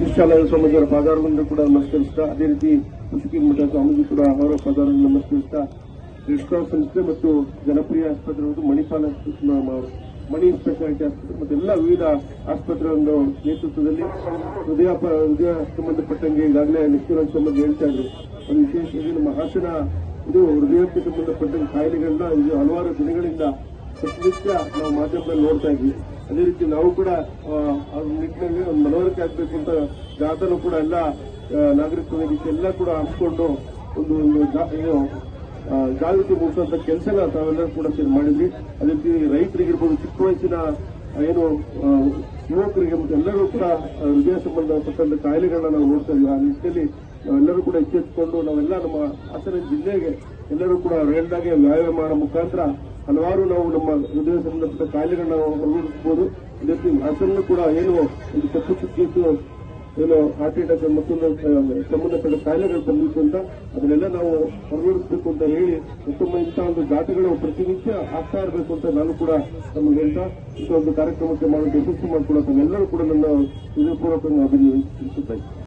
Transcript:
ವಿಶ್ವಾಲಯ ಸ್ವಾಮೀಜಿಯವರ ಪಾದಾರವನ್ನು ಕೂಡ ನಮಸ್ಕರಿಸ್ತಾ, ಅದೇ ರೀತಿ ಮುಸುಕಿ ಮಠ ಸ್ವಾಮೀಜಿ ಕೂಡ ಅವರ ಪಾದಾರವನ್ನು ನಮಸ್ಕರಿಸ್ತಾ ರೆಡ್ ಸಂಸ್ಥೆ ಮತ್ತು ಜನಪ್ರಿಯ ಆಸ್ಪತ್ರೆ ಮತ್ತು ಮಣಿಪಾಲ ಆಸ್ಪತ್ರೆ ಮಣಿ ಸ್ಪೆಷಾಲಿಟಿ ಆಸ್ಪತ್ರೆ ಮತ್ತು ಎಲ್ಲ ವಿವಿಧ ಆಸ್ಪತ್ರೆ ಒಂದು ನೇತೃತ್ವದಲ್ಲಿ ಹೃದಯ ಹೃದಯ ಸಂಬಂಧಪಟ್ಟಂಗೆ ಈಗಾಗಲೇ ನಿಶ್ಚಿರಾಜ್ ಸಂಬಂಧ ಹೇಳ್ತಾ ಇದ್ರು. ಅದು ವಿಶೇಷವಾಗಿ ನಮ್ಮ ಹಾಸನ, ಇದು ಹೃದಯಕ್ಕೆ ಸಂಬಂಧಪಟ್ಟಂಗೆ ಕಾಯಿಲೆಗಳನ್ನ ಇದು ಹಲವಾರು ದಿನಗಳಿಂದ ಪ್ರತಿನಿತ್ಯ ನಾವು ಮಾಧ್ಯಮದಲ್ಲಿ ನೋಡ್ತಾ ಇದ್ವಿ. ಅದೇ ರೀತಿ ನಾವು ಕೂಡ ನಿಟ್ಟಿನಲ್ಲಿ ಒಂದು ಮನವರಿಕೆ ಆಗಬೇಕು ಅಂತ ಜಾಥಾನು ಕೂಡ ಎಲ್ಲ ನಾಗರಿಕ ಎಲ್ಲ ಕೂಡ ಹಂಚಿಕೊಂಡು ಒಂದು ಒಂದು ಏನು ಜಾಗೃತಿ ಮೂಡಿಸುವಂತ ಕೆಲಸನ ತಾವೆಲ್ಲರೂ ಕೂಡ ಸೇರಿ ಮಾಡಿದ್ವಿ ಅದೇ ರೀತಿ ರೈತರಿಗಿರ್ಬೋದು, ಚಿಕ್ಕ ವಯಸ್ಸಿನ ಏನು ಯುವಕರಿಗೆ ಮತ್ತು ಎಲ್ಲರೂ ಕೂಡ ಹೃದಯ ಸಂಬಂಧಪಟ್ಟಂತ ಕಾಯಿಲೆಗಳನ್ನ ನಾವು ನೋಡ್ತಾ ಇದ್ವಿ ಆ ನಿಟ್ಟಿನಲ್ಲಿ ನಾವೆಲ್ಲರೂ ಕೂಡ ಎಚ್ಚೆತ್ತುಕೊಂಡು ನಾವೆಲ್ಲ ನಮ್ಮ ಹಾಸನ ಜಿಲ್ಲೆಗೆ ಎಲ್ಲರೂ ಕೂಡ ರೈಲ್ದಾಗೆ ವ್ಯಾಯಾಮ ಮಾಡೋ ಮುಖಾಂತರ ಹಲವಾರು ನಾವು ನಮ್ಮ ಹೃದಯ ಸಂಬಂಧಪಟ್ಟ ಕಾಯಿಲೆಗಳನ್ನ ನಾವು ಅನುಭವಿಸಬಹುದು. ಇದೇ ರೀತಿ ಕೂಡ ಏನು ಒಂದು ಕಪ್ಪು ಚುಕ್ಕಿತ್ತು ಏನು ಹಾರ್ಟ್ ಅಟ್ಯಾಕ್ ಮತ್ತೊಂದು ಸಂಬಂಧಪಟ್ಟ ಕಾಯಿಲೆಗಳು ಬಂದಿತ್ತು ಅಂತ ಅದನ್ನೆಲ್ಲ ನಾವು ಅನುಭವಿಸಬೇಕು ಅಂತ ಹೇಳಿ ಉತ್ತಮ ಇಂಥ ಒಂದು ಜಾತಿಗಳು ಪ್ರತಿನಿತ್ಯ ಆಗ್ತಾ ಇರಬೇಕು ಅಂತ ನಾನು ಕೂಡ ನಮಗೆ ಹೇಳ್ತಾ ಇಂಥ ಒಂದು ಕಾರ್ಯಕ್ರಮಕ್ಕೆ ಮಾಡೋದು ಯಶಸ್ಸು ಮಾಡಿಕೊಳ್ಳೋ ಎಲ್ಲರೂ ಕೂಡ ನನ್ನ ಹೃದಯಪೂರ್ವಕ ಅಭಿನಂದಿಸುತ್ತಾ